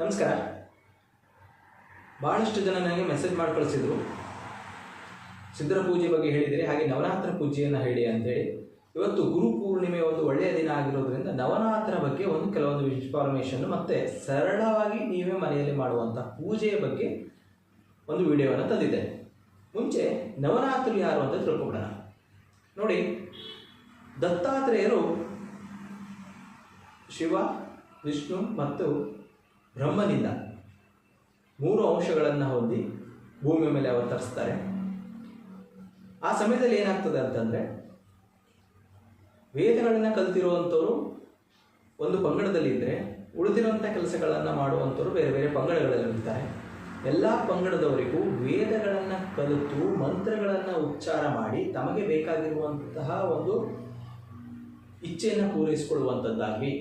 ನಮಸ್ಕಾರ. ಭಾಳಷ್ಟು ಜನ ನನಗೆ ಮೆಸೇಜ್ ಮಾಡಿ ಕಳಿಸಿದ್ರು. ಸಿದ್ಧರ ಪೂಜೆ ಬಗ್ಗೆ ಹೇಳಿದಿರಿ, ಹಾಗೆ ನವರಾತ್ರ ಪೂಜೆಯನ್ನು ಹೇಳಿ ಅಂತೇಳಿ ಇವತ್ತು ಗುರು ಪೂರ್ಣಿಮೆ ಒಂದು ಒಳ್ಳೆಯ ದಿನ ಆಗಿರೋದ್ರಿಂದ ನವರಾತ್ರ ಬಗ್ಗೆ ಒಂದು ಕೆಲವೊಂದು ಇನ್ಫಾರ್ಮೇಷನ್ ಮತ್ತೆ ಸರಳವಾಗಿ ನೀವೇ ಮನೆಯಲ್ಲಿ ಮಾಡುವಂಥ ಪೂಜೆಯ ಬಗ್ಗೆ ಒಂದು ವಿಡಿಯೋವನ್ನು ತಂದಿದ್ದೇನೆ ಮುಂಚೆ ನವರಾತ್ರಿ ಯಾರು ಅಂತ ತಿಳ್ಕೊಬಿಡೋಣ. ನೋಡಿ, ದತ್ತಾತ್ರೇಯರು ಶಿವ, ವಿಷ್ಣು ಮತ್ತು ಬ್ರಹ್ಮನಿಂದ ಮೂರು ಅಂಶಗಳನ್ನು ಹೊಂದಿ ಭೂಮಿಯ ಮೇಲೆ ಅವತರಿಸ್ತಾರೆ ಆ ಸಮಯದಲ್ಲಿ ಏನಾಗ್ತದೆ ಅಂತಂದರೆ ವೇದಗಳನ್ನು ಕಲಿತಿರುವಂಥವರು ಒಂದು ಪಂಗಡದಲ್ಲಿ ಇದ್ದರೆ ಉಳಿದಿರುವಂಥ ಕೆಲಸಗಳನ್ನು ಮಾಡುವಂಥವ್ರು ಬೇರೆ ಬೇರೆ ಪಂಗಡಗಳಲ್ಲಿರ್ತಾರೆ ಎಲ್ಲ ಪಂಗಡದವರಿಗೂ ವೇದಗಳನ್ನು ಕಲಿತು ಮಂತ್ರಗಳನ್ನು ಉಚ್ಚಾರ ಮಾಡಿ ತಮಗೆ ಬೇಕಾಗಿರುವಂತಹ ಒಂದು ಇಚ್ಛೆಯನ್ನು ಪೂರೈಸಿಕೊಳ್ಳುವಂಥದ್ದಾಗಲಿ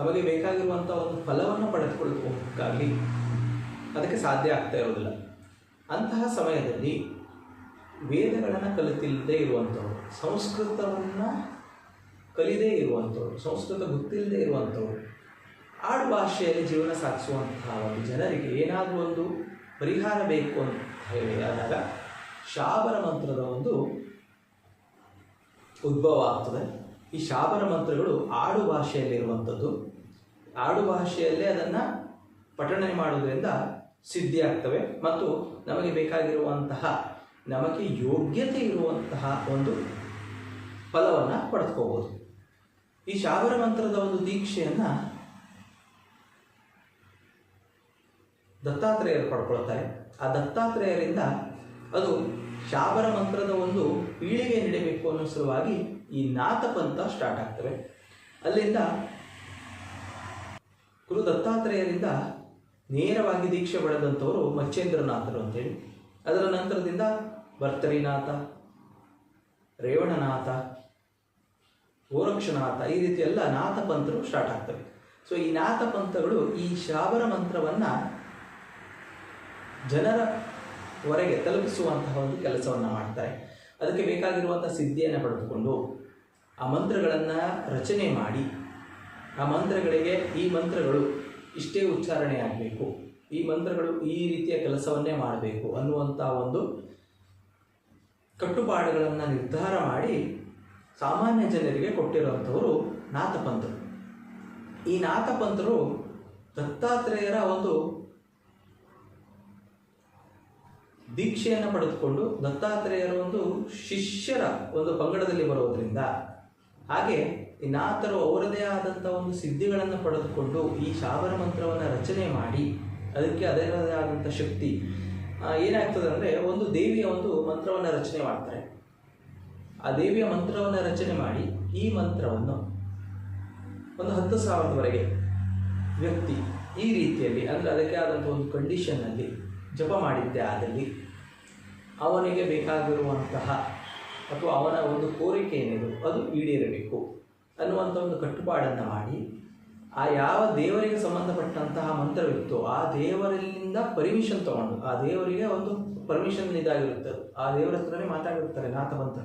ತಮಗೆ ಬೇಕಾಗಿರುವಂಥ ಒಂದು ಫಲವನ್ನು ಪಡೆದುಕೊಳ್ಳುವುದಕ್ಕಾಗಿ ಅದಕ್ಕೆ ಸಾಧ್ಯ ಆಗ್ತಾ ಇರೋದಿಲ್ಲ ಅಂತಹ ಸಮಯದಲ್ಲಿ ವೇದಗಳನ್ನು ಕಲಿತಿಲ್ಲದೆ ಇರುವಂಥವ್ರು ಸಂಸ್ಕೃತವನ್ನು ಕಲಿದೇ ಇರುವಂಥವ್ರು ಸಂಸ್ಕೃತ ಗೊತ್ತಿಲ್ಲದೆ ಇರುವಂಥವ್ರು ಆಡು ಭಾಷೆಯಲ್ಲಿ ಜೀವನ ಸಾಗಿಸುವಂತಹ ಒಂದು ಜನರಿಗೆ ಏನಾದರೂ ಒಂದು ಪರಿಹಾರ ಬೇಕು ಅಂತ ಹೇಳಿದಾಗ ಶಾಬರ ಮಂತ್ರದ ಒಂದು ಉದ್ಭವ ಆಗ್ತದೆ. ಈ ಶಾಬರ ಮಂತ್ರಗಳು ಆಡು ಭಾಷೆಯಲ್ಲಿರುವಂಥದ್ದು. ಆಡು ಭಾಷೆಯಲ್ಲೇ ಅದನ್ನು ಪಠಣೆ ಮಾಡೋದ್ರಿಂದ ಸಿದ್ಧಿ ಆಗ್ತವೆ ಮತ್ತು ನಮಗೆ ಬೇಕಾಗಿರುವಂತಹ, ನಮಗೆ ಯೋಗ್ಯತೆ ಇರುವಂತಹ ಒಂದು ಫಲವನ್ನು ಪಡೆದುಕೋಬೋದು. ಈ ಶಾಬರ ಮಂತ್ರದ ಒಂದು ದೀಕ್ಷೆಯನ್ನು ದತ್ತಾತ್ರೇಯರು ಪಡ್ಕೊಳ್ತಾರೆ. ಆ ದತ್ತಾತ್ರೇಯರಿಂದ ಅದು ಶಾಬರ ಮಂತ್ರದ ಒಂದು ಪೀಳಿಗೆ ನೀಡಬೇಕು ಅನ್ನೋ ಸಲುವಾಗಿ ಈ ನಾಥಪಂಥ ಸ್ಟಾರ್ಟ್ ಆಗ್ತವೆ ಅಲ್ಲಿಂದ ಗುರು ದತ್ತಾತ್ರೇಯರಿಂದ ನೇರವಾಗಿ ದೀಕ್ಷೆ ಪಡೆದಂಥವರು ಮಚ್ಚೇಂದ್ರನಾಥರು ಅಂತೇಳಿ. ಅದರ ನಂತರದಿಂದ ಭರ್ತರಿನಾಥ, ರೇವಣನಾಥ, ಗೋರಕ್ಷನಾಥ ಈ ರೀತಿ ಎಲ್ಲ ನಾಥಪಂಥರು ಸ್ಟಾರ್ಟ್ ಆಗ್ತವೆ. ಸೊ ಈ ನಾಥಪಂಥಗಳು ಈ ಶಾಬರ ಮಂತ್ರವನ್ನು ಜನರ ವರೆಗೆ ತಲುಪಿಸುವಂತಹ ಒಂದು ಕೆಲಸವನ್ನು ಮಾಡ್ತಾರೆ. ಅದಕ್ಕೆ ಬೇಕಾಗಿರುವಂಥ ಸಿದ್ಧಿಯನ್ನು ಪಡೆದುಕೊಂಡು ಆ ಮಂತ್ರಗಳನ್ನು ರಚನೆ ಮಾಡಿ ಆ ಮಂತ್ರಗಳಿಗೆ ಈ ಮಂತ್ರಗಳು ಇಷ್ಟೇ ಉಚ್ಚಾರಣೆ ಆಗಬೇಕು. ಈ ಮಂತ್ರಗಳು ಈ ರೀತಿಯ ಕೆಲಸವನ್ನೇ ಮಾಡಬೇಕು ಅನ್ನುವಂಥ ಒಂದು ಕಟ್ಟುಪಾಡುಗಳನ್ನು ನಿರ್ಧಾರ ಮಾಡಿ ಸಾಮಾನ್ಯ ಜನರಿಗೆ ಕೊಟ್ಟಿರುವಂಥವರು ನಾಥಪಂಥರು. ಈ ನಾಥಪಂಥರು ದತ್ತಾತ್ರೇಯರ ಒಂದು ದೀಕ್ಷೆಯನ್ನು ಪಡೆದುಕೊಂಡು ದತ್ತಾತ್ರೇಯರ ಒಂದು ಶಿಷ್ಯರ ಒಂದು ಪಂಗಡದಲ್ಲಿ ಬರೋದ್ರಿಂದ ಹಾಗೆ ಇನ್ನಾತರು ಅವರದೇ ಆದಂಥ ಒಂದು ಸಿದ್ಧಿಗಳನ್ನು ಪಡೆದುಕೊಂಡು ಈ ಶಾಬರ ಮಂತ್ರವನ್ನು ರಚನೆ ಮಾಡಿ ಅದಕ್ಕೆ ಅದರದೇ ಆದಂಥ ಶಕ್ತಿ ಏನಾಗ್ತದೆ ಅಂದರೆ ಒಂದು ದೇವಿಯ ಒಂದು ಮಂತ್ರವನ್ನು ರಚನೆ ಮಾಡ್ತಾರೆ. ಆ ದೇವಿಯ ಮಂತ್ರವನ್ನು ರಚನೆ ಮಾಡಿ ಈ ಮಂತ್ರವನ್ನು ಒಂದು ಹತ್ತು ಸಾವಿರದವರೆಗೆ ವ್ಯಕ್ತಿ ಈ ರೀತಿಯಲ್ಲಿ, ಅಂದರೆ ಅದಕ್ಕೆ ಆದಂಥ ಒಂದು ಕಂಡೀಷನ್ನಲ್ಲಿ ಜಪ ಮಾಡಿದ್ದೆ ಆದಲ್ಲಿ ಅವನಿಗೆ ಬೇಕಾಗಿರುವಂತಹ ಅಥವಾ ಅವನ ಒಂದು ಕೋರಿಕೆ ಏನಿದೆ ಅದು ಈಡೇರಬೇಕು ಅನ್ನುವಂಥ ಒಂದು ಕಟ್ಟುಪಾಡನ್ನು ಮಾಡಿ ಆ ಯಾವ ದೇವರಿಗೆ ಸಂಬಂಧಪಟ್ಟಂತಹ ಮಂತ್ರವಿತ್ತೋ ಆ ದೇವರಲ್ಲಿಂದ ಪರ್ಮಿಷನ್ ತಗೊಂಡು, ಆ ದೇವರಿಗೆ ಒಂದು ಪರ್ಮಿಷನ್ ಇದಾಗಿರುತ್ತೆ. ಆ ದೇವರ ಹತ್ರನೇ ಮಾತಾಡಿರ್ತಾರೆ ನಾಥ ಮಂತ್ರ.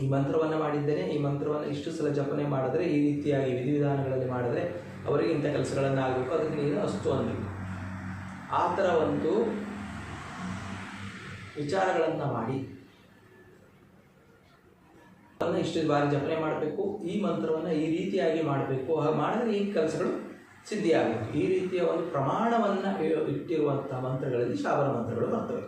ಈ ಮಂತ್ರವನ್ನು ಮಾಡಿದ್ದೇನೆ, ಈ ಮಂತ್ರವನ್ನು ಇಷ್ಟು ಸಲ ಜಪನೆ ಮಾಡಿದ್ರೆ, ಈ ರೀತಿಯಾಗಿ ವಿಧಿವಿಧಾನಗಳಲ್ಲಿ ಮಾಡಿದ್ರೆ ಅವರಿಗೆ ಇಂಥ ಕೆಲಸಗಳನ್ನು ಆಗಬೇಕು, ಅದಕ್ಕೆ ನೀನು ಅಷ್ಟು ಅನ್ನಬೇಕು ಆ ಥರ ಒಂದು ವಿಚಾರಗಳನ್ನು ಮಾಡಿ ಇಷ್ಟು ಬಾರಿ ಜಪನೆ ಮಾಡಬೇಕು. ಈ ಮಂತ್ರವನ್ನು ಈ ರೀತಿಯಾಗಿ ಮಾಡಬೇಕು. ಹಾಗೆ ಮಾಡಿದ್ರೆ ಈ ಕೆಲಸಗಳು ಸಿದ್ಧಿಯಾಗಬೇಕು ಈ ರೀತಿಯ ಒಂದು ಪ್ರಮಾಣವನ್ನು ಇಟ್ಟಿರುವಂಥ ಮಂತ್ರಗಳಲ್ಲಿ ಶಾಬರ ಮಂತ್ರಗಳು ಬರ್ತವೆ.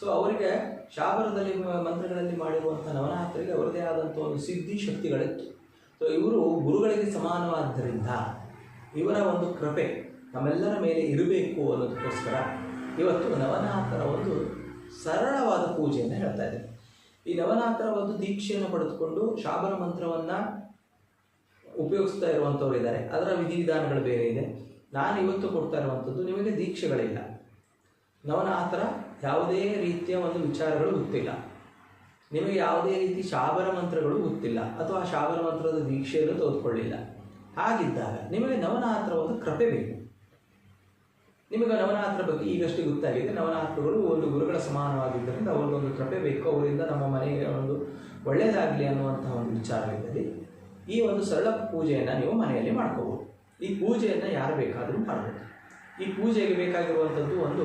ಸೊ ಅವರಿಗೆ ಶಾಬರದಲ್ಲಿ ಮಂತ್ರಗಳಲ್ಲಿ ಮಾಡಿರುವಂಥ ನವನಾಥರಿಗೆ ಅವರದೇ ಆದಂಥ ಒಂದು ಸಿದ್ಧಿ ಶಕ್ತಿಗಳಿತ್ತು. ಸೊ ಇವರು ಗುರುಗಳಿಗೆ ಸಮಾನವಾದ್ದರಿಂದ ಇವರ ಒಂದು ಕೃಪೆ ನಮ್ಮೆಲ್ಲರ ಮೇಲೆ ಇರಬೇಕು ಅನ್ನೋದಕ್ಕೋಸ್ಕರ ಇವತ್ತು ನವನಾಥರ ಒಂದು ಸರಳವಾದ ಪೂಜೆಯನ್ನು ಹೇಳ್ತಾ ಇದ್ದೇನೆ. ಈ ನವರಾತ್ರ ಒಂದು ದೀಕ್ಷೆಯನ್ನು ಪಡೆದುಕೊಂಡು ಶಾಬನ ಮಂತ್ರವನ್ನು ಉಪಯೋಗಿಸ್ತಾ ಇರುವಂಥವ್ರು ಇದ್ದಾರೆ. ಅದರ ವಿಧಿವಿಧಾನಗಳು ಬೇರೆ ಇದೆ. ನಾನು ಇವತ್ತು ಕೊಡ್ತಾ ಇರುವಂಥದ್ದು ನಿಮಗೆ ದೀಕ್ಷೆಗಳಿಲ್ಲ. ನವನಾತ್ರ ಯಾವುದೇ ರೀತಿಯ ಒಂದು ವಿಚಾರಗಳು ಗೊತ್ತಿಲ್ಲ ನಿಮಗೆ ಯಾವುದೇ ರೀತಿ ಶಾಬರ ಮಂತ್ರಗಳು ಗೊತ್ತಿಲ್ಲ ಅಥವಾ ಆ ಶಾಬರ ಮಂತ್ರದ ದೀಕ್ಷೆಯನ್ನು ತೆಗೆದುಕೊಳ್ಳಿಲ್ಲ. ಹಾಗಿದ್ದಾಗ ನಿಮಗೆ ನವನಾತ್ರ ಒಂದು ಕೃಪೆ ಬೇಕು. ನಿಮಗೆ ನವರಾತ್ರ ಬಗ್ಗೆ ಈಗಷ್ಟೇ ಗೊತ್ತಾಗಿದೆ. ನವರಾತ್ರಗಳು ಒಂದು ಗುರುಗಳ ಸಮಾನವಾಗಿದ್ದರಿಂದ ಅವ್ರಿಗೊಂದು ಕೃಪೆ ಬೇಕು. ಅವರಿಂದ ನಮ್ಮ ಮನೆಗೆ ಒಂದು ಒಳ್ಳೆಯದಾಗಲಿ ಅನ್ನುವಂತಹ ಒಂದು ವಿಚಾರವಿದ್ದಲ್ಲಿ ಈ ಒಂದು ಸರಳ ಪೂಜೆಯನ್ನು ನೀವು ಮನೆಯಲ್ಲಿ ಮಾಡ್ಕೋಬೋದು ಈ ಪೂಜೆಯನ್ನು ಯಾರು ಬೇಕಾದರೂ ಮಾಡಬಹುದು ಈ ಪೂಜೆಗೆ ಬೇಕಾಗಿರುವಂಥದ್ದು ಒಂದು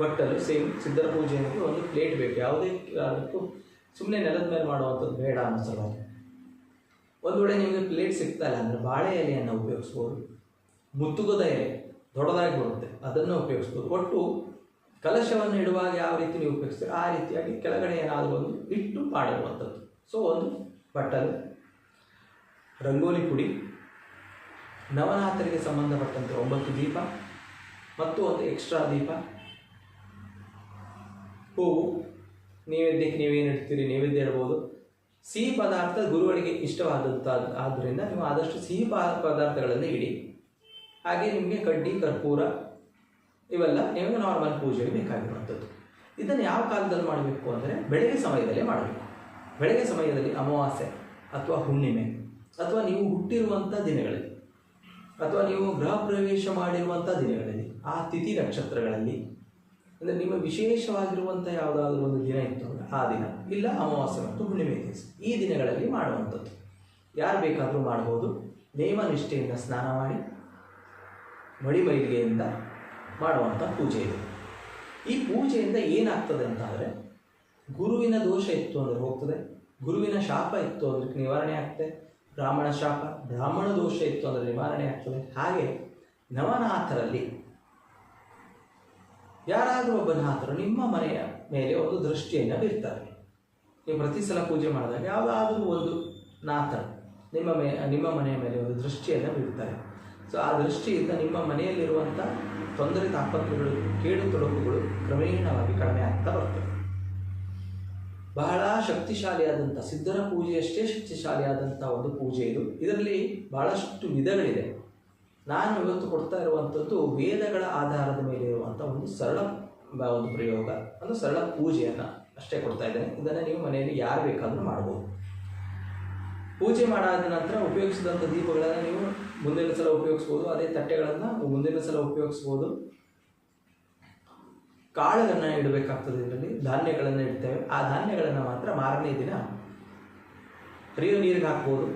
ಬಟ್ಟಲು, ಸೇಮ್ ಸಿದ್ಧರ ಪೂಜೆ ಅನ್ನೋದು ಒಂದು ಪ್ಲೇಟ್ ಬೇಕು. ಯಾವುದೇ ಕಾರಣಕ್ಕೂ ಸುಮ್ಮನೆ ನೆಲದ ಮೇಲೆ ಮಾಡುವಂಥದ್ದು ಬೇಡ ಅನ್ನೋ ಒಂದು ವೇಳೆ ನಿಮಗೆ ಪ್ಲೇಟ್ ಸಿಗ್ತಾ ಇಲ್ಲ ಅಂದರೆ ಬಾಳೆ ಎಲೆಯನ್ನು ಉಪಯೋಗಿಸ್ಬೋದು, ಮುತ್ತುಗದ ಎಲೆ. ದೊಡ್ಡದಾಗಿ ಬರುತ್ತೆ ಅದನ್ನು ಉಪಯೋಗಿಸ್ಬೋದು. ಒಟ್ಟು ಕಲಶವನ್ನು ಇಡುವಾಗ ಯಾವ ರೀತಿ ನೀವು ಉಪಯೋಗಿಸ್ತೀರೋ ಆ ರೀತಿಯಾಗಿ ಕೆಳಗಡೆ ಏನಾದರೂ ಒಂದು ಇಟ್ಟು ಮಾಡಿರುವಂಥದ್ದು. ಸೊ ಒಂದು ಬಟ್ಟಲು, ರಂಗೋಲಿ ಪುಡಿ, ನವರಾತ್ರಿಗೆ ಸಂಬಂಧಪಟ್ಟಂತೆ ಒಂಬತ್ತು ದೀಪ, ಮತ್ತು ಒಂದು ಎಕ್ಸ್ಟ್ರಾ ದೀಪ, ಹೂವು, ನೈವೇದ್ಯಕ್ಕೆ ನೀವೇನು ಇಡ್ತೀರಿ, ನೈವೇದ್ಯ ಇಡ್ಬೋದು. ಸಿಹಿ ಪದಾರ್ಥ ಗುರುಗಳಿಗೆ ಇಷ್ಟವಾದಂಥ ಆದ್ದರಿಂದ ನೀವು ಆದಷ್ಟು ಸಿಹಿ ಪದಾರ್ಥಗಳನ್ನು ಇಡಿ. ಹಾಗೆ ನಿಮಗೆ ಕಡ್ಡಿ, ಕರ್ಪೂರ ಇವೆಲ್ಲ ನಿಮಗೆ ನಾರ್ಮಲ್ ಪೂಜೆಗೆ ಬೇಕಾಗಿರುವಂಥದ್ದು. ಇದನ್ನು ಯಾವ ಕಾಲದಲ್ಲಿ ಮಾಡಬೇಕು ಅಂದರೆ ಬೆಳಗ್ಗೆ ಸಮಯದಲ್ಲಿ ಮಾಡಬೇಕು. ಬೆಳಗ್ಗೆ ಸಮಯದಲ್ಲಿ ಅಮಾವಾಸ್ಯೆ ಅಥವಾ ಹುಣ್ಣಿಮೆ ಅಥವಾ ನೀವು ಹುಟ್ಟಿರುವಂಥ ದಿನಗಳಲ್ಲಿ ಅಥವಾ ನೀವು ಗೃಹ ಪ್ರವೇಶ ಮಾಡಿರುವಂಥ ದಿನಗಳಲ್ಲಿ, ಆ ತಿಥಿ ನಕ್ಷತ್ರಗಳಲ್ಲಿ, ಅಂದರೆ ನಿಮ್ಮ ವಿಶೇಷವಾಗಿರುವಂಥ ಯಾವುದಾದ್ರೂ ಒಂದು ದಿನ ಇತ್ತು ಅಂದರೆ ಆ ದಿನ, ಇಲ್ಲ ಅಮಾವಾಸ್ಯೆ ಮತ್ತು ಹುಣ್ಣಿಮೆ ದಿವಸ, ಈ ದಿನಗಳಲ್ಲಿ ಮಾಡುವಂಥದ್ದು. ಯಾರು ಬೇಕಾದರೂ ಮಾಡ್ಬೋದು. ನೇಮ ನಿಷ್ಠೆಯಿಂದ ಸ್ನಾನ ಮಾಡಿ ಮಡಿಮೈಲಿಗೆಯಿಂದ ಮಾಡುವಂಥ ಪೂಜೆ ಇದೆ. ಈ ಪೂಜೆಯಿಂದ ಏನಾಗ್ತದೆ ಅಂತಂದರೆ ಗುರುವಿನ ದೋಷ ಇತ್ತು ಅಂದರೆ ಹೋಗ್ತದೆ, ಗುರುವಿನ ಶಾಪ ಇತ್ತು ಅಂದರೆ ನಿವಾರಣೆ ಆಗ್ತದೆ, ಬ್ರಾಹ್ಮಣ ಶಾಪ, ಬ್ರಾಹ್ಮಣ ದೋಷ ಇತ್ತು ಅಂದರೆ ನಿವಾರಣೆ ಆಗ್ತದೆ. ಹಾಗೆ ನವನಾಥರಲ್ಲಿ ಯಾರಾದರೂ ಒಬ್ಬ ನಾಥರು ನಿಮ್ಮ ಮನೆಯ ಮೇಲೆ ಒಂದು ದೃಷ್ಟಿಯನ್ನು ಬೀರ್ತಾರೆ. ನೀವು ಪ್ರತಿ ಸಲ ಪೂಜೆ ಮಾಡಿದಾಗ ಯಾವುದಾದ್ರೂ ಒಂದು ನಾಥರು ನಿಮ್ಮ ಮೇ, ನಿಮ್ಮ ಮನೆಯ ಮೇಲೆ ಒಂದು ದೃಷ್ಟಿಯನ್ನು ಬೀರ್ತಾರೆ. ಸೊ ಆ ದೃಷ್ಟಿಯಿಂದ ನಿಮ್ಮ ಮನೆಯಲ್ಲಿರುವಂಥ ತೊಂದರೆ ತಾಪತ್ರಗಳು ಕೇಡು ತೊಡಕುಗಳು ಕ್ರಮೇಣವಾಗಿ ಕಡಿಮೆ ಆಗ್ತಾ ಬರ್ತವೆ ಬಹಳ ಶಕ್ತಿಶಾಲಿಯಾದಂಥ ಸಿದ್ಧರ ಪೂಜೆಯಷ್ಟೇ ಶಕ್ತಿಶಾಲಿಯಾದಂಥ ಒಂದು ಪೂಜೆ ಇದು. ಇದರಲ್ಲಿ ಬಹಳಷ್ಟು ವಿಧಗಳಿದೆ. ನಾನು ಇವತ್ತು ಕೊಡ್ತಾ ಇರುವಂಥದ್ದು ವೇದಗಳ ಆಧಾರದ ಮೇಲೆ ಇರುವಂಥ ಒಂದು ಸರಳ ಒಂದು ಪ್ರಯೋಗ ಅದು ಸರಳ ಪೂಜೆಯನ್ನು ಅಷ್ಟೇ ಕೊಡ್ತಾ ಇದ್ದೇನೆ. ಇದನ್ನು ನೀವು ಮನೆಯಲ್ಲಿ ಯಾರು ಬೇಕಾದರೂ ಮಾಡ್ಬೋದು. ಪೂಜೆ ಮಾಡಾದ ನಂತರ ಉಪಯೋಗಿಸಿದಂಥ ದೀಪಗಳನ್ನು ನೀವು ಮುಂದಿನ ಸಲ ಉಪಯೋಗಿಸ್ಬೋದು. ಅದೇ ತಟ್ಟೆಗಳನ್ನು ಮುಂದಿನ ಸಲ ಉಪಯೋಗಿಸ್ಬೋದು. ಕಾಳುಗಳನ್ನು ಇಡಬೇಕಾಗ್ತದೆ ಇದರಲ್ಲಿ. ಧಾನ್ಯಗಳನ್ನು ಇಡ್ತೇವೆ. ಆ ಧಾನ್ಯಗಳನ್ನು ಮಾತ್ರ ಮಾರನೇ ದಿನ ಹರಿಯೋ ನೀರಿಗೆ ಹಾಕ್ಬೋದು.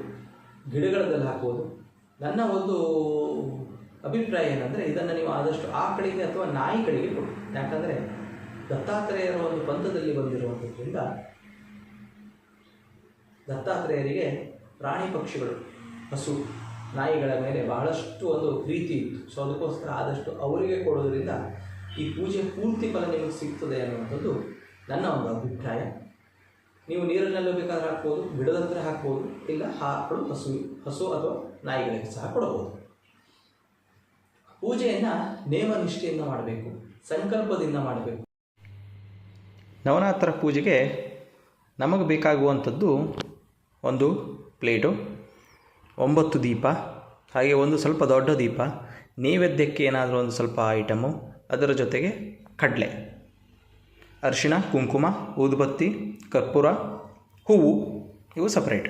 ಗಿಡಗಳದಲ್ಲಿ ಹಾಕ್ಬೋದು. ನನ್ನ ಒಂದು ಅಭಿಪ್ರಾಯ ಏನಂದರೆ, ಇದನ್ನು ನೀವು ಆದಷ್ಟು ಆಕಳಿಗೆ ಅಥವಾ ನಾಯಿಗಳಿಗೆ ಕೊಡಿ. ಯಾಕಂದರೆ ದತ್ತಾತ್ರೇಯರ ಒಂದು ಪಂಥದಲ್ಲಿ ಬಂದಿರುವಂಥದ್ರಿಂದ ದತ್ತಾತ್ರೇಯರಿಗೆ ಪ್ರಾಣಿ ಪಕ್ಷಿಗಳು, ಹಸು, ನಾಯಿಗಳ ಮೇಲೆ ಬಹಳಷ್ಟು ಒಂದು ಪ್ರೀತಿ ಇತ್ತು. ಸೊ ಅದಕ್ಕೋಸ್ಕರ ಆದಷ್ಟು ಅವರಿಗೆ ಕೊಡೋದ್ರಿಂದ ಈ ಪೂಜೆ ಪೂರ್ತಿ ಫಲ ನಿಮಗೆ ಸಿಗ್ತದೆ ಅನ್ನುವಂಥದ್ದು ನನ್ನ ಒಂದು ಅಭಿಪ್ರಾಯ. ನೀವು ನೀರನ್ನೆಲ್ಲ ಬೇಕಾದ್ರೆ ಹಾಕ್ಬೋದು, ಗಿಡದ ಹಾಕ್ಬೋದು, ಇಲ್ಲ ಹಾಕಲು ಹಸು ಹಸು ಅಥವಾ ನಾಯಿಗಳಿಗೆ ಸಹ ಕೊಡಬಹುದು. ಪೂಜೆಯನ್ನು ನೇಮ ಮಾಡಬೇಕು, ಸಂಕಲ್ಪದಿಂದ ಮಾಡಬೇಕು. ನವರಾತ್ರ ಪೂಜೆಗೆ ನಮಗೆ ಬೇಕಾಗುವಂಥದ್ದು ಒಂದು ಪ್ಲೇಟು, ಒಂಬತ್ತು ದೀಪ, ಹಾಗೆ ಒಂದು ಸ್ವಲ್ಪ ದೊಡ್ಡ ದೀಪ, ನೈವೇದ್ಯಕ್ಕೆ ಏನಾದರೂ ಒಂದು ಸ್ವಲ್ಪ ಐಟಮು, ಅದರ ಜೊತೆಗೆ ಕಡಲೆ, ಅರಿಶಿಣ, ಕುಂಕುಮ, ಊದುಬತ್ತಿ, ಕರ್ಪೂರ, ಹೂವು, ಇವು ಸಪ್ರೇಟ್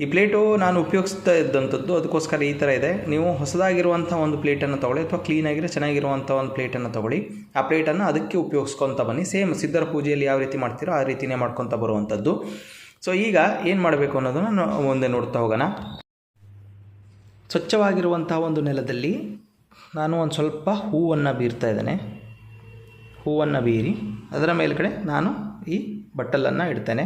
ಈ ಪ್ಲೇಟು ನಾನು ಉಪಯೋಗಿಸ್ತಾ ಇದ್ದಂಥದ್ದು, ಅದಕ್ಕೋಸ್ಕರ ಈ ಥರ ಇದೆ. ನೀವು ಹೊಸದಾಗಿರುವಂಥ ಒಂದು ಪ್ಲೇಟನ್ನು ತೊಗೊಳ್ಳಿ, ಅಥವಾ ಕ್ಲೀನಾಗಿರೋ ಚೆನ್ನಾಗಿರುವಂಥ ಒಂದು ಪ್ಲೇಟನ್ನು ತೊಗೊಳ್ಳಿ. ಆ ಪ್ಲೇಟನ್ನು ಅದಕ್ಕೆ ಉಪಯೋಗಿಸ್ಕೊತ ಬನ್ನಿ. ಸೇಮ್ ಸಿದ್ಧರ ಪೂಜೆಯಲ್ಲಿ ಯಾವ ರೀತಿ ಮಾಡ್ತೀರೋ ಆ ರೀತಿಯೇ ಮಾಡ್ಕೊತ ಬರುವಂಥದ್ದು. ಸೊ ಈಗ ಏನು ಮಾಡಬೇಕು ಅನ್ನೋದನ್ನು ಮುಂದೆ ನೋಡ್ತಾ ಹೋಗೋಣ. ಸ್ವಚ್ಛವಾಗಿರುವಂಥ ಒಂದು ನೆಲದಲ್ಲಿ ನಾನು ಒಂದು ಸ್ವಲ್ಪ ಹೂವನ್ನು ಬೀರ್ತಾ ಇದ್ದೇನೆ. ಹೂವನ್ನು ಬೀರಿ ಅದರ ಮೇಲುಗಡೆ ನಾನು ಈ ಬಟ್ಟಲನ್ನು ಇಡ್ತೇನೆ.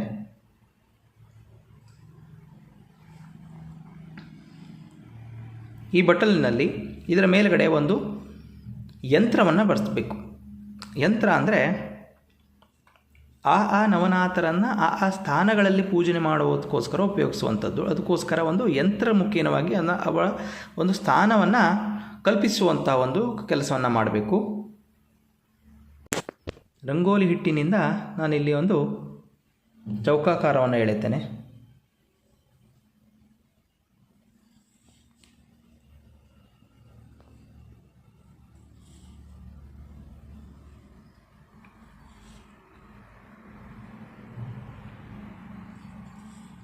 ಈ ಬಟ್ಟಲಿನಲ್ಲಿ ಇದರ ಮೇಲುಗಡೆ ಒಂದು ಯಂತ್ರವನ್ನು ಬರೆಸ್ಬೇಕು. ಯಂತ್ರ ಅಂದರೆ ಆ ಆ ನವನಾಥರನ್ನು ಆ ಆ ಸ್ಥಾನಗಳಲ್ಲಿ ಪೂಜನೆ ಮಾಡುವುದಕ್ಕೋಸ್ಕರ ಉಪಯೋಗಿಸುವಂಥದ್ದು. ಅದಕ್ಕೋಸ್ಕರ ಒಂದು ಯಂತ್ರ ಮುಖೇನವಾಗಿ ಅನ್ನ, ಅವಳ ಒಂದು ಸ್ಥಾನವನ್ನು ಕಲ್ಪಿಸುವಂಥ ಒಂದು ಕೆಲಸವನ್ನು ಮಾಡಬೇಕು. ರಂಗೋಲಿ ಹಿಟ್ಟಿನಿಂದ ನಾನಿಲ್ಲಿ ಒಂದು ಚೌಕಾಕಾರವನ್ನು ಎಳೆತೇನೆ.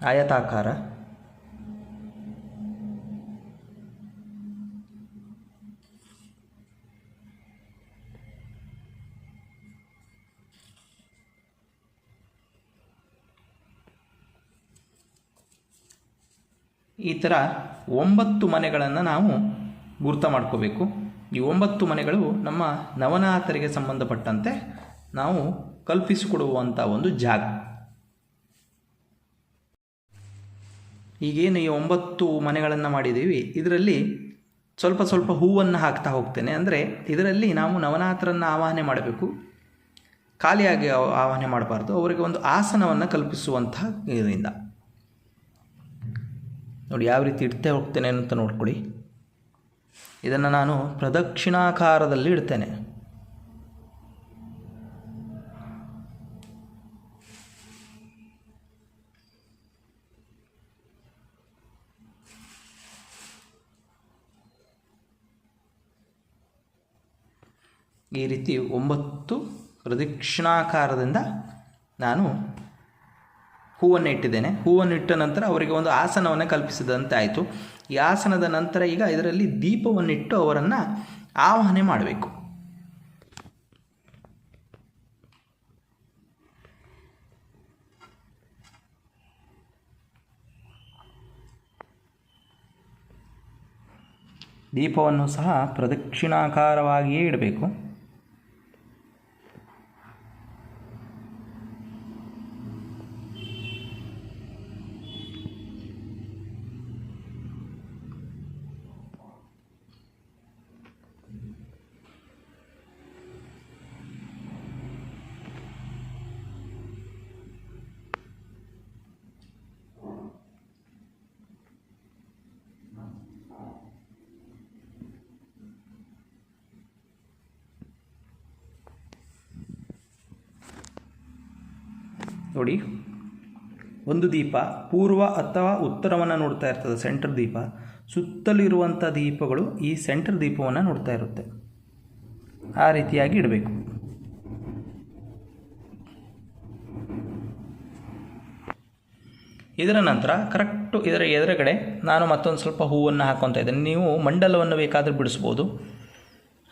ಆಯತಾಕಾರ. ಈ ಥರ ಒಂಬತ್ತು ಮನೆಗಳನ್ನು ನಾವು ಗುರ್ತ ಮಾಡ್ಕೋಬೇಕು. ಈ ಒಂಬತ್ತು ಮನೆಗಳು ನಮ್ಮ ನವನಾಥರಿಗೆ ಸಂಬಂಧಪಟ್ಟಂತೆ ನಾವು ಕಲ್ಪಿಸಿಕೊಡುವಂಥ ಒಂದು ಜಾಗ. ಈಗೇನು ಈ ಒಂಬತ್ತು ಮನೆಗಳನ್ನು ಮಾಡಿದ್ದೀವಿ. ಇದರಲ್ಲಿ ಸ್ವಲ್ಪ ಸ್ವಲ್ಪ ಹೂವನ್ನು ಹಾಕ್ತಾ ಹೋಗ್ತೇನೆ. ಅಂದರೆ ಇದರಲ್ಲಿ ನಾವು ನವನಾಥರನ್ನು ಆವಾಹನೆ ಮಾಡಬೇಕು. ಖಾಲಿಯಾಗಿ ಆವ- ಆವಾಹನೆ ಮಾಡಬಾರ್ದು. ಅವರಿಗೆ ಒಂದು ಆಸನವನ್ನು ಕಲ್ಪಿಸುವಂತಹ ಇದರಿಂದ. ನೋಡಿ, ಯಾವ ರೀತಿ ಇಡ್ತಾ ಹೋಗ್ತೇನೆ ಅಂತ ನೋಡ್ಕೊಳ್ಳಿ. ಇದನ್ನು ನಾನು ಪ್ರದಕ್ಷಿಣಾಕಾರದಲ್ಲಿ ಇಡ್ತೇನೆ. ಈ ರೀತಿ ಒಂಬತ್ತು ಪ್ರದಕ್ಷಿಣಾಕಾರದಿಂದ ನಾನು ಹೂವನ್ನು ಇಟ್ಟಿದ್ದೇನೆ. ಹೂವನ್ನು ಇಟ್ಟ ನಂತರ ಅವರಿಗೆ ಒಂದು ಆಸನವನ್ನು ಕಲ್ಪಿಸಿದಂತೆ ಆಯಿತು ಈ ಆಸನದ ನಂತರ ಈಗ ಇದರಲ್ಲಿ ದೀಪವನ್ನಿಟ್ಟು ಅವರನ್ನು ಆವಾಹನೆ ಮಾಡಬೇಕು. ದೀಪವನ್ನು ಸಹ ಪ್ರದಕ್ಷಿಣಾಕಾರವಾಗಿಯೇ ಇಡಬೇಕು. ನೋಡಿ. ಒಂದು ದೀಪ, ಪೂರ್ವ ಅಥವಾ ಉತ್ತರವನ್ನು ನೋಡ್ತಾ ಇರ್ತದೆ ಸೆಂಟರ್ ದೀಪ. ಸುತ್ತಲಿರುವಂಥ ದೀಪಗಳು ಈ ಸೆಂಟರ್ ದೀಪವನ್ನು ನೋಡ್ತಾ ಇರುತ್ತೆ. ಆ ರೀತಿಯಾಗಿ ಇಡಬೇಕು. ಇದರ ನಂತರ ಕರೆಕ್ಟು ಇದರ ಎದುರುಗಡೆ ನಾನು ಮತ್ತೊಂದು ಸ್ವಲ್ಪ ಹೂವನ್ನು ಹಾಕ್ಕೊತಾ ಇದ್ದೇನೆ. ನೀವು ಮಂಡಲವನ್ನು ಬೇಕಾದರೂ ಬಿಡಿಸ್ಬೋದು.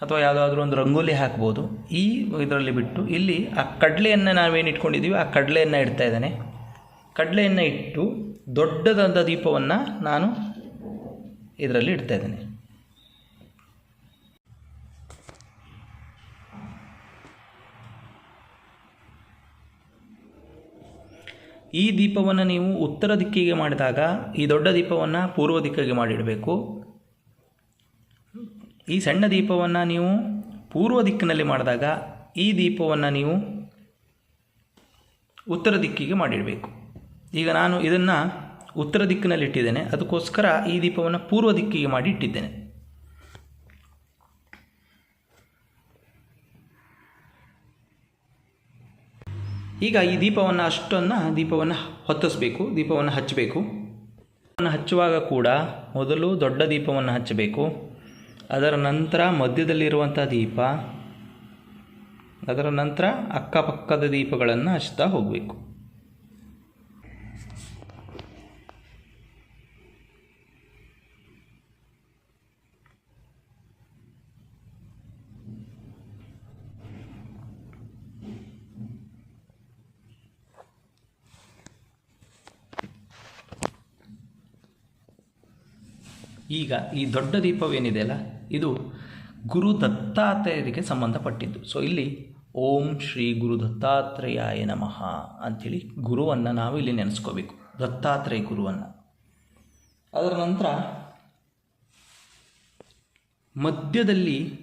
ಅಥವಾ ಯಾವುದಾದ್ರೂ ಒಂದು ರಂಗೋಲಿ ಹಾಕ್ಬೋದು. ಈ ಇದರಲ್ಲಿ ಬಿಟ್ಟು ಇಲ್ಲಿ ಆ ಕಡಲೆಯನ್ನು ನಾವೇನು ಇಟ್ಕೊಂಡಿದ್ದೀವಿ ಆ ಕಡಲೆಯನ್ನು ಇಡ್ತಾ ಇದ್ದಾನೆ. ಕಡಲೆಯನ್ನು ಇಟ್ಟು ದೊಡ್ಡದಾದ ದೀಪವನ್ನು ನಾನು ಇದರಲ್ಲಿ ಇಡ್ತಾ ಇದ್ದೇನೆ. ಈ ದೀಪವನ್ನು ನೀವು ಉತ್ತರ ದಿಕ್ಕಿಗೆ ಮಾಡಿದಾಗ ಈ ದೊಡ್ಡ ದೀಪವನ್ನು ಪೂರ್ವ ದಿಕ್ಕಿಗೆ ಮಾಡಿಡಬೇಕು. ಈ ಸಣ್ಣ ದೀಪವನ್ನು ನೀವು ಪೂರ್ವ ದಿಕ್ಕಿನಲ್ಲಿ ಮಾಡಿದಾಗ ಈ ದೀಪವನ್ನು ನೀವು ಉತ್ತರ ದಿಕ್ಕಿಗೆ ಮಾಡಿಡಬೇಕು. ಈಗ ನಾನು ಇದನ್ನು ಉತ್ತರ ದಿಕ್ಕಿನಲ್ಲಿ ಇಟ್ಟಿದ್ದೇನೆ. ಅದಕ್ಕೋಸ್ಕರ ಈ ದೀಪವನ್ನು ಪೂರ್ವ ದಿಕ್ಕಿಗೆ ಮಾಡಿ ಇಟ್ಟಿದ್ದೇನೆ. ಈಗ ಈ ದೀಪವನ್ನು ಅಷ್ಟನ್ನು ದೀಪವನ್ನು ಹೊತ್ತಿಸಬೇಕು, ದೀಪವನ್ನು ಹಚ್ಚಬೇಕು. ಹಚ್ಚುವಾಗ ಕೂಡ ಮೊದಲು ದೊಡ್ಡ ದೀಪವನ್ನು ಹಚ್ಚಬೇಕು. ಅದರ ನಂತರ ಮಧ್ಯದಲ್ಲಿರುವಂಥ ದೀಪ ಅದರ ನಂತರ ಅಕ್ಕಪಕ್ಕದ ದೀಪಗಳನ್ನು ಹಚ್ತಾ ಹೋಗಬೇಕು. ಈಗ ಈ ದೊಡ್ಡ ದೀಪವೇನಿದೆಯಲ್ಲ ಇದು ಗುರು ದತ್ತಾತ್ರೇಯರಿಗೆ ಸಂಬಂಧಪಟ್ಟಿದ್ದು. ಸೊ ಇಲ್ಲಿ ಓಂ ಶ್ರೀ ಗುರು ದತ್ತಾತ್ರೇಯಾಯ ನಮಃ ಅಂಥೇಳಿ ಗುರುವನ್ನು ನಾವು ಇಲ್ಲಿ ನೆನೆಸ್ಕೋಬೇಕು. ದತ್ತಾತ್ರೇಯ ಗುರುವನ್ನು. ಅದರ ನಂತರ ಮಧ್ಯದಲ್ಲಿ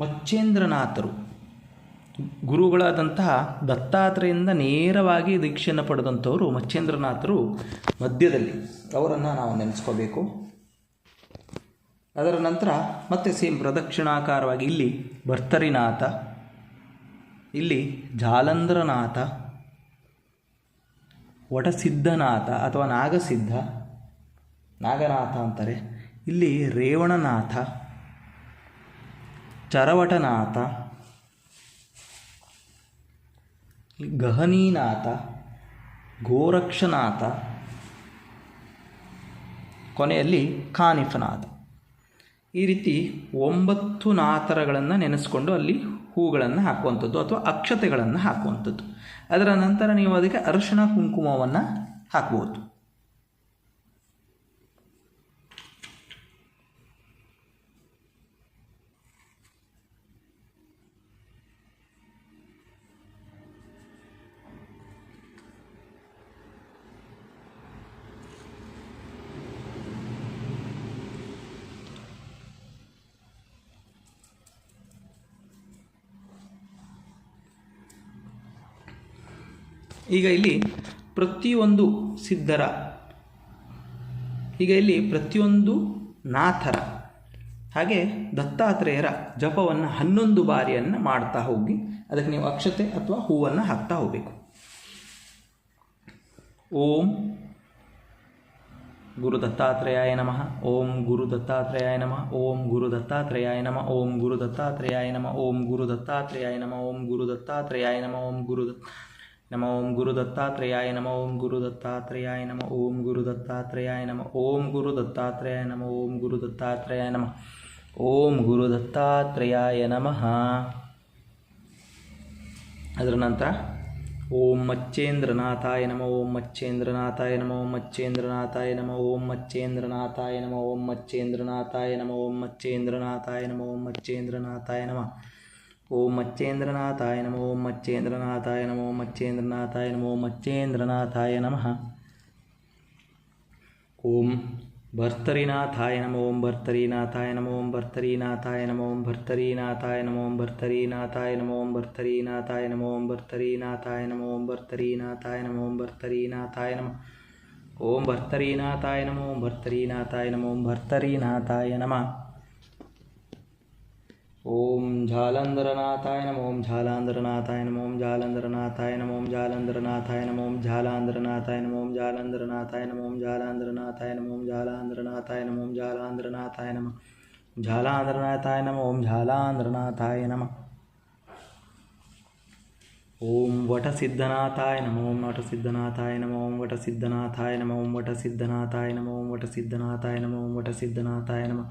ಮಚ್ಚೇಂದ್ರನಾಥರು. ಗುರುಗಳಾದಂತಹ ದತ್ತಾತ್ರೆಯಿಂದ ನೇರವಾಗಿ ದೀಕ್ಷೆಯನ್ನು ಪಡೆದಂಥವರು ಮಚ್ಚೇಂದ್ರನಾಥರು ಮಧ್ಯದಲ್ಲಿ. ಅವರನ್ನು ನಾವು ನೆನೆಸ್ಕೋಬೇಕು. ಅದರ ನಂತರ ಮತ್ತೆ ಸೇಮ್ ಪ್ರದಕ್ಷಿಣಾಕಾರವಾಗಿ ಇಲ್ಲಿ ಭರ್ತರಿನಾಥ, ಇಲ್ಲಿ ಜಾಲಂಧ್ರನಾಥ ವಟಸಿದ್ಧನಾಥ ಅಥವಾ ನಾಗಸಿದ್ಧ, ನಾಗನಾಥ ಅಂತಾರೆ. ಇಲ್ಲಿ ರೇವಣನಾಥ, ಚರವಟನಾಥ, ಗಹನೀನಾಥ, ಗೋರಕ್ಷನಾಥ, ಕೊನೆಯಲ್ಲಿ ಕಾನಿಫನಾಥ. ಈ ರೀತಿ ಒಂಬತ್ತು ನಾತರಗಳನ್ನು ನೆನೆಸ್ಕೊಂಡು ಅಲ್ಲಿ ಹೂಗಳನ್ನು ಹಾಕುವಂಥದ್ದು ಅಥವಾ ಅಕ್ಷತೆಗಳನ್ನು ಹಾಕುವಂಥದ್ದು. ಅದರ ನಂತರ ನೀವು ಅದಕ್ಕೆ ಅರಿಶಿಣ ಕುಂಕುಮವನ್ನು ಹಾಕ್ಬೋದು. ಈಗ ಇಲ್ಲಿ ಪ್ರತಿಯೊಂದು ಸಿದ್ಧರ, ಈಗ ಇಲ್ಲಿ ಪ್ರತಿಯೊಂದು ನಾಥರ. ಹಾಗೆ ದತ್ತಾತ್ರೇಯರ ಜಪವನ್ನು ಹನ್ನೊಂದು ಬಾರಿಯನ್ನು ಮಾಡ್ತಾ ಹೋಗಿ, ಅದಕ್ಕೆ ನೀವು ಅಕ್ಷತೆ ಅಥವಾ ಹೂವನ್ನು ಹಾಕ್ತಾ ಹೋಗಬೇಕು. ಓಂ ಗುರು ದತ್ತಾತ್ರೇಯಾಯ ನಮಃ, ಓಂ ಗುರು ದತ್ತಾತ್ರೇಯಾಯ ನಮಃ, ಓಂ ಗುರು ದತ್ತಾತ್ರೇಯಾಯ ನಮಃ, ಓಂ ಗುರು ದತ್ತಾತ್ರೇಯಾಯ ನಮಃ, ಓಂ ಗುರು ದತ್ತಾತ್ರೇಯಾಯ ನಮಃ, ಓಂ ಗುರು ದತ್ತಾತ್ರೇಯಾಯ ನಮಃ, ಓಂ ಗುರು ನಮ ಓಂ ಗುರು ದತ್ತಾತ್ರೇಯಾಯ ನಮ ಓಂ ಗುರು ದತ್ತಾತ್ರೇಯಾಯ ನಮ ಓಂ ಗುರು ದತ್ತಾತ್ರೇಯಾಯ ನಮ ಓಂ ಗುರು ದತ್ತಾತ್ರೇಯಾಯ ನಮ ಓಂ ಗುರು ದತ್ತಾತ್ರೇಯಾಯ ನಮ ಓಂ ಗುರು ದತ್ತಾತ್ರೇಯಾಯ ನಮಃ ಅದರ ನಂತರ ಓಂ ಮಚ್ಚೇಂದ್ರನಾಥಾಯ ನಮ ಓಂ ಮಚ್ಚೇಂದ್ರನಾಥಾಯ ನಮ ಓಂ ಮಚ್ಚೇಂದ್ರನಾಥಾಯ ನಮ ಓಂ ಮಚ್ಚೇಂದ್ರನಾಥಾಯ ನಮ ಓಂ ಮಚ್ಚೇಂದ್ರನಾಥಾಯ ನಮ ಓಂ ಮಚ್ಚೇಂದ್ರನಾಥಾಯ ನಮ ಓಂ ಮಚ್ಚೇಂದ್ರನಾಥಾಯ ನಮ ಓಂ ಮಚ್ಚೇಂದ್ರನಾಥಾಯ ನಮ। ॐ मच्चेन्द्रनाथाय नमो ॐ मच्चेन्द्रनाथाय नमो मच्चेन्द्रनाथाय नमो मच्चेन्द्रनाथाय नमः ॐ भर्तरीनाथाय नमो ॐ भर्तरीनाथाय नमो ॐ भर्तरीनाथाय नमो ॐ भर्तरीनाथाय नमो ॐ भर्तरीनाथाय नमो ॐ भर्तरीनाथाय नमो ॐ भर्तरीनाथाय नमो ॐ भर्तरीनाथाय नमो ॐ भर्तरीनाथाय नमः ॐ भर्तरीनाथाय नमो ॐ भर्तरीनाथाय नमो ॐ भर्तरीनाथाय नमः ఓం జాలంధరనాథాయ నమ ఓం జాలాంధ్రనాథాయ నమ ఓం జాలంధరనాథాయ నమ ఓం జాలంధరనాథాయ నమ ఓం జాలాంధ్రనాథాయ నమ ఓం జాలంధరనాథాయ నమ ఓం జాలాంధ్రనాథాయ నమ ఓం జాలాంధ్రనాథాయ నమ ఓం జాలాంధ్రనాథాయ నమ జాలాంధ్రనాథాయ నమ ఓం జాలాంధ్రనాథాయ నమ ఓం వట సిద్ధనాథాయ నమ ఓం వట సిద్ధనాథాయ నమ ఓం వట సిద్ధనాథాయ నమ ఓం వట సిద్ధనాథాయ నమ ఓం వట సిద్ధనాథాయ నమ ఓం వట సిద్ధనాథాయ నమ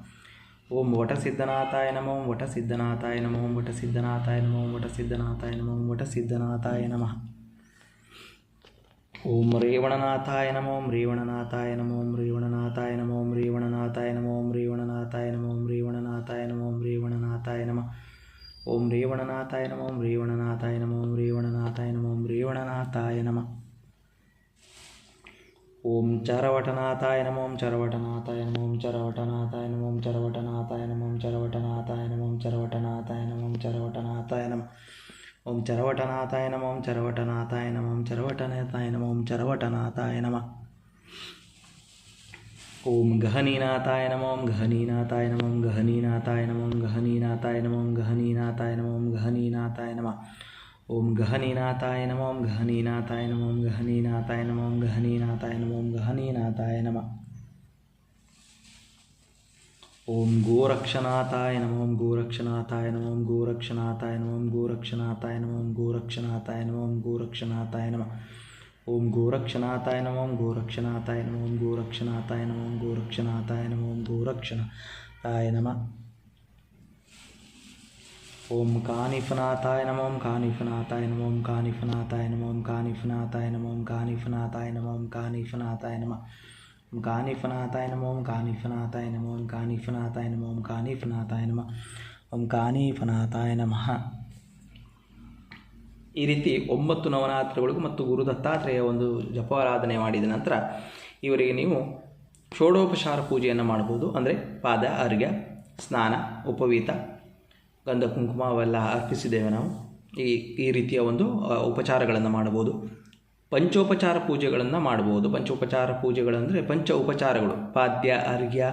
ඕම් වට සිද්ධනාතාය නමෝ වට සිද්ධනාතාය නමෝ වට සිද්ධනාතාය නමෝ වට සිද්ධනාතාය නමෝ වට සිද්ධනාතාය නමः ඕම් රේවණනාථාය නමෝ රේවණනාථාය නමෝ රේවණනාථාය නමෝ රේවණනාථාය නමෝ රේවණනාථාය නමෝ රේවණනාථාය නමෝ රේවණනාථාය නමः ඕම් රේවණනාථාය නමෝ රේවණනාථාය නමෝ රේවණනාථාය නමෝ රේවණනාථාය නමः ఓం చరవటనాథాయ నమోం చరవటనాథాయ నమోం చరవటనాథాయ నమోం చరవటనాథాయ నమోం చరవటనాథాయ నమోం చరవటనాథాయ నమోం చరవటనాథాయ నమ ఓం చరవటనాథాయ నమోం చరవటనాథాయ నమోం చరవటనాథాయ నమోం చరవటనాథాయ నమ ఓం గహనీనాథాయ నమోం గహనీనాథాయ నమోం గహనీనాథాయ నమోం గహనీనాథాయ నమోం గహనీనాథాయ నమోం గహనీనాథాయ నమోం నమ ನಮ ಓಂ ಗಹನೀನಾಥಾಯ ನಮ ಓಂ ಗಹನೀನಾಥಾಯ ನಮ ಓಂ ಗಹನೀನಾಥಾಯ ನಮ ಓಂ ಗಹನೀನಾಥಾಯ ನಮ ಓಂ ಗಹನೀನಾಥಾಯ ನಮ ಓಂ ಗಹನೀನಾಥಾಯ ನಮ ಓಂ ಗಹನೀನಾಥಾಯ ನಮ ಓಂ ಗಹನೀನಾಥಾಯ ನಮ ಓಂ ಗಹನೀನಾಥಾಯ ನಮ ಓಂ ಗೋರಕ್ಷನಾಥಾಯ ನಮ ಓಂ ಗೋರಕ್ಷನಾಥಾಯ ನಮ ಓಂ ಗೋರಕ್ಷನಾಥಾಯ ನಮ ಓಂ ಗೋರಕ್ಷನಾಥಾಯ ನಮ ಓಂ ಗೋರಕ್ಷನಾಥಾಯ ನಮ ಓಂ ಗೋರಕ್ಷನಾಥಾಯ ನಮ ಓಂ ಗೋರಕ್ಷನಾಥಾಯ ಓಂ ಕಾನಿಫನಾಥಾಯ ನಮೋಂ ಕಾನಿಫನಾಥಾಯ ನಮೋಂ ಕಾನಿಫನಾಥಾಯ ನಮೋಂ ಕಾನಿಫನಾಥಾಯ ನಮೋಂ ಕಾನಿಫನಾಥಾಯ ನಮೋಂ ಕಾನಿಫನಾಥಾಯ ನಮ ಕಾನಿಫನಾಥಾಯ ನಮೋಂ ಕಾನಿಫನಾಥಾಯ ನಮೋಂ ಕಾನಿಫನಾಥಾಯ ನಮೋಂ ಕಾನಿಫನಾಥಾಯ ನಮ ಓಂ ಕಾನಿಫನಾಥಾಯ ನಮಃ ಈ ರೀತಿ ಒಂಬತ್ತು ನವರಾತ್ರಿಗಳಿಗೂ ಮತ್ತು ಗುರು ದತ್ತಾತ್ರೇಯ ಒಂದು ಜಪಾರಾಧನೆ ಮಾಡಿದ ನಂತರ ಇವರಿಗೆ ನೀವು ಷೋಡೋಪಚಾರ ಪೂಜೆಯನ್ನು ಮಾಡ್ಬೋದು ಅಂದರೆ ಪಾದ ಅರ್ಘ್ಯ ಸ್ನಾನ ಉಪವೀತ ಗಂಧ ಕುಂಕುಮ ಅವೆಲ್ಲ ಅರ್ಪಿಸಿದ್ದೇವೆ ನಾವು. ಈ ಈ ರೀತಿಯ ಒಂದು ಉಪಚಾರಗಳನ್ನು ಮಾಡಬಹುದು. ಪಂಚೋಪಚಾರ ಪೂಜೆಗಳನ್ನು ಮಾಡಬಹುದು. ಪಂಚೋಪಚಾರ ಪೂಜೆಗಳಂದರೆ ಪಂಚ ಉಪಚಾರಗಳು. ಪಾದ್ಯ, ಅರ್ಘ್ಯ,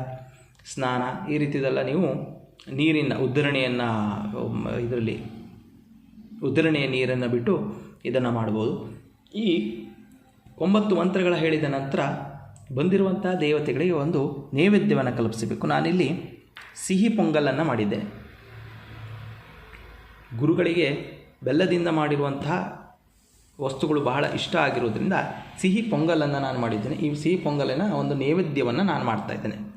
ಸ್ನಾನ, ಈ ರೀತಿದೆಲ್ಲ ನೀವು ನೀರಿನ ಉದ್ಧರಣೆಯನ್ನು ಇದರಲ್ಲಿ ಉದ್ಧರಣೆಯ ನೀರನ್ನು ಬಿಟ್ಟು ಇದನ್ನು ಮಾಡ್ಬೋದು ಈ ಒಂಬತ್ತು ಮಂತ್ರಗಳ ಹೇಳಿದ ನಂತರ ಬಂದಿರುವಂಥ ದೇವತೆಗಳಿಗೆ ಒಂದು ನೈವೇದ್ಯವನ್ನು ಕಲ್ಪಿಸಬೇಕು. ನಾನಿಲ್ಲಿ ಸಿಹಿ ಪೊಂಗಲನ್ನು ಮಾಡಿದ್ದೇನೆ ಗುರುಗಳಿಗೆ ಬೆಲ್ಲದಿಂದ ಮಾಡಿರುವಂತಹ ವಸ್ತುಗಳು ಬಹಳ ಇಷ್ಟ ಆಗಿರೋದ್ರಿಂದ ಸಿಹಿ ಪೊಂಗಲನ್ನು ನಾನು ಮಾಡಿದ್ದೇನೆ. ಈ ಸಿಹಿ ಪೊಂಗಲಿನ ಒಂದು ನೈವೇದ್ಯವನ್ನು ನಾನು ಮಾಡ್ತಾ ಇದ್ದೇನೆ.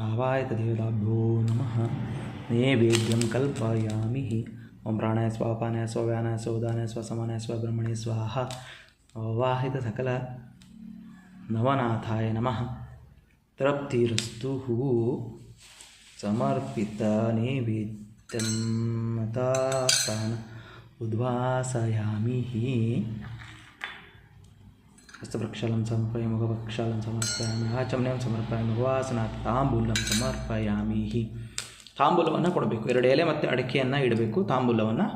ಆವಾಯತ ದೇವರಾಭ್ಯೋ ನಮಃ. ನೈವೇದ್ಯಂ ಕಲ್ಪಯಾಮಿ. ಓಂ ಪ್ರಾಣಾಯ ಸ್ವ ಅಪಾನಾಯ ಸ್ವ, ವ್ಯಾನಾಯ ಸ್ವ, ಉದಾನಾಯ ಸ್ವ, ಸಮಾನಾಯ ಸ್ವ ಬ್ರಹ್ಮಣೇ ಸ್ವಾಹ. ಅವಾಹಿತ ಸಕಲ ನವನಾಥಾಯ ನಮಃ. ತೃಪ್ತಿರಸ್ತು ಸಮರ್ಪಿತ ನೈವೇದ್ಯಂ ಮತಾಸ್ಥಾನ ಉದ್ವಾಸಯಾಮಿ ಹಸ್ತಪ್ರಕ್ಷಾಲಂ ಸಮರ್ಪಯ ಮುಖಪ್ರಕ್ಷಾಲಂ ಸಮರ್ಪಯಾಮಿ ಆಚಮನೆಯಂ ಸಮರ್ಪಯ ಮುಖವಾಸನಾಥ ತಾಂಬೂಲಂ ಸಮರ್ಪಯಾಮಿಹಿ ತಾಂಬೂಲವನ್ನು ಕೊಡಬೇಕು. ಎರಡು ಎಲೆ ಮತ್ತು ಅಡಿಕೆಯನ್ನು ಇಡಬೇಕು. ತಾಂಬೂಲವನ್ನು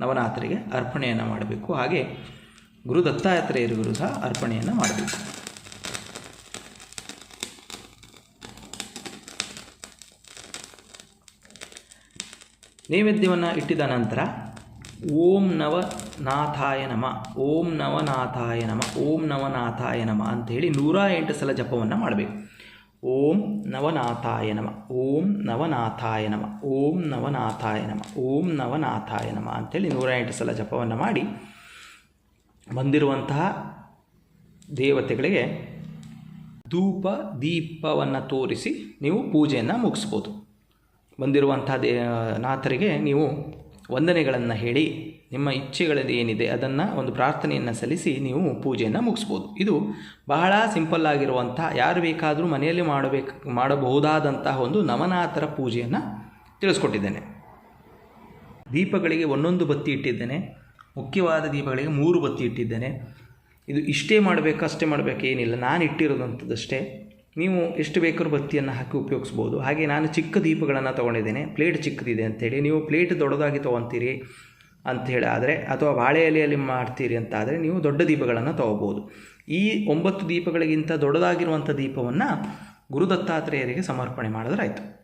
ನವನಾಥರಿಗೆ ಅರ್ಪಣೆಯನ್ನು ಮಾಡಬೇಕು. ಹಾಗೆ ಗುರು ದತ್ತಾತ್ರೇಯರಿಗೂ ಸಹ ಅರ್ಪಣೆಯನ್ನು ಮಾಡಬೇಕು. ನೈವೇದ್ಯವನ್ನು ಇಟ್ಟಿದ ನಂತರ ಓಂ ನವನಾಥಾಯ ನಮ, ಓಂ ನವನಾಥಾಯ ನಮ, ಓಂ ನವನಾಥಾಯ ನಮ ಅಂಥೇಳಿ ನೂರ ಎಂಟು ಸಲ ಜಪವನ್ನು ಮಾಡಬೇಕು. ಓಂ ನವನಾಥಾಯ ನಮ, ಓಂ ನವನಾಥಾಯ ನಮ, ಓಂ ನವನಾಥಾಯ ನಮ, ಓಂ ನವನಾಥಾಯ ನಮ ಅಂಥೇಳಿ ನೂರ ಎಂಟು ಸಲ ಜಪವನ್ನು ಮಾಡಿ ಬಂದಿರುವಂತಹ ದೇವತೆಗಳಿಗೆ ಧೂಪ ದೀಪವನ್ನು ತೋರಿಸಿ ನೀವು ಪೂಜೆಯನ್ನು ಮುಗಿಸ್ಬೋದು. ಬಂದಿರುವಂಥ ದೇ ನಾಥರಿಗೆ ನೀವು ವಂದನೆಗಳನ್ನು ಹೇಳಿ, ನಿಮ್ಮ ಇಚ್ಛೆಗಳಲ್ಲಿ ಏನಿದೆ ಅದನ್ನು ಒಂದು ಪ್ರಾರ್ಥನೆಯನ್ನು ಸಲ್ಲಿಸಿ ನೀವು ಪೂಜೆಯನ್ನು ಮುಗಿಸ್ಬೋದು. ಇದು ಬಹಳ ಸಿಂಪಲ್ ಆಗಿರುವಂಥ, ಯಾರು ಬೇಕಾದರೂ ಮನೆಯಲ್ಲಿ ಮಾಡಬೇಕು, ಮಾಡಬಹುದಾದಂತಹ ಒಂದು ನವನಾಥರ ಪೂಜೆಯನ್ನು ತಿಳಿಸ್ಕೊಟ್ಟಿದ್ದೇನೆ. ದೀಪಗಳಿಗೆ ಒಂದೊಂದು ಬತ್ತಿ ಇಟ್ಟಿದ್ದೇನೆ. ಮುಖ್ಯವಾದ ದೀಪಗಳಿಗೆ ಮೂರು ಬತ್ತಿ ಇಟ್ಟಿದ್ದೇನೆ. ಇದು ಇಷ್ಟೇ ಮಾಡಬೇಕು, ಅಷ್ಟೇ ಮಾಡಬೇಕು ಏನಿಲ್ಲ. ನಾನು ಇಟ್ಟಿರೋದಂಥದ್ದಷ್ಟೇ ನೀವು ಎಷ್ಟು ಬೇಕಾದ್ರೂ ಬತ್ತಿಯನ್ನು ಹಾಕಿ ಉಪಯೋಗಿಸ್ಬೋದು. ಹಾಗೆ ನಾನು ಚಿಕ್ಕ ದೀಪಗಳನ್ನು ತೊಗೊಂಡಿದ್ದೇನೆ. ಪ್ಲೇಟ್ ಚಿಕ್ಕದಿದೆ ಅಂಥೇಳಿ ನೀವು ಪ್ಲೇಟ್ ದೊಡ್ಡದಾಗಿ ತೊಗೊತೀರಿ ಅಂಥೇಳಿ ಆದರೆ, ಅಥವಾ ಬಾಳೆ ಎಲೆಯಲ್ಲಿ ಮಾಡ್ತೀರಿ ಅಂತ ಆದರೆ ನೀವು ದೊಡ್ಡ ದೀಪಗಳನ್ನು ತೊಗೋಬೋದು. ಈ ಒಂಬತ್ತು ದೀಪಗಳಿಗಿಂತ ದೊಡ್ಡದಾಗಿರುವಂಥ ದೀಪವನ್ನು ಗುರುದತ್ತಾತ್ರೇಯರಿಗೆ ಸಮರ್ಪಣೆ ಮಾಡಿದ್ರೆ ಆಯಿತು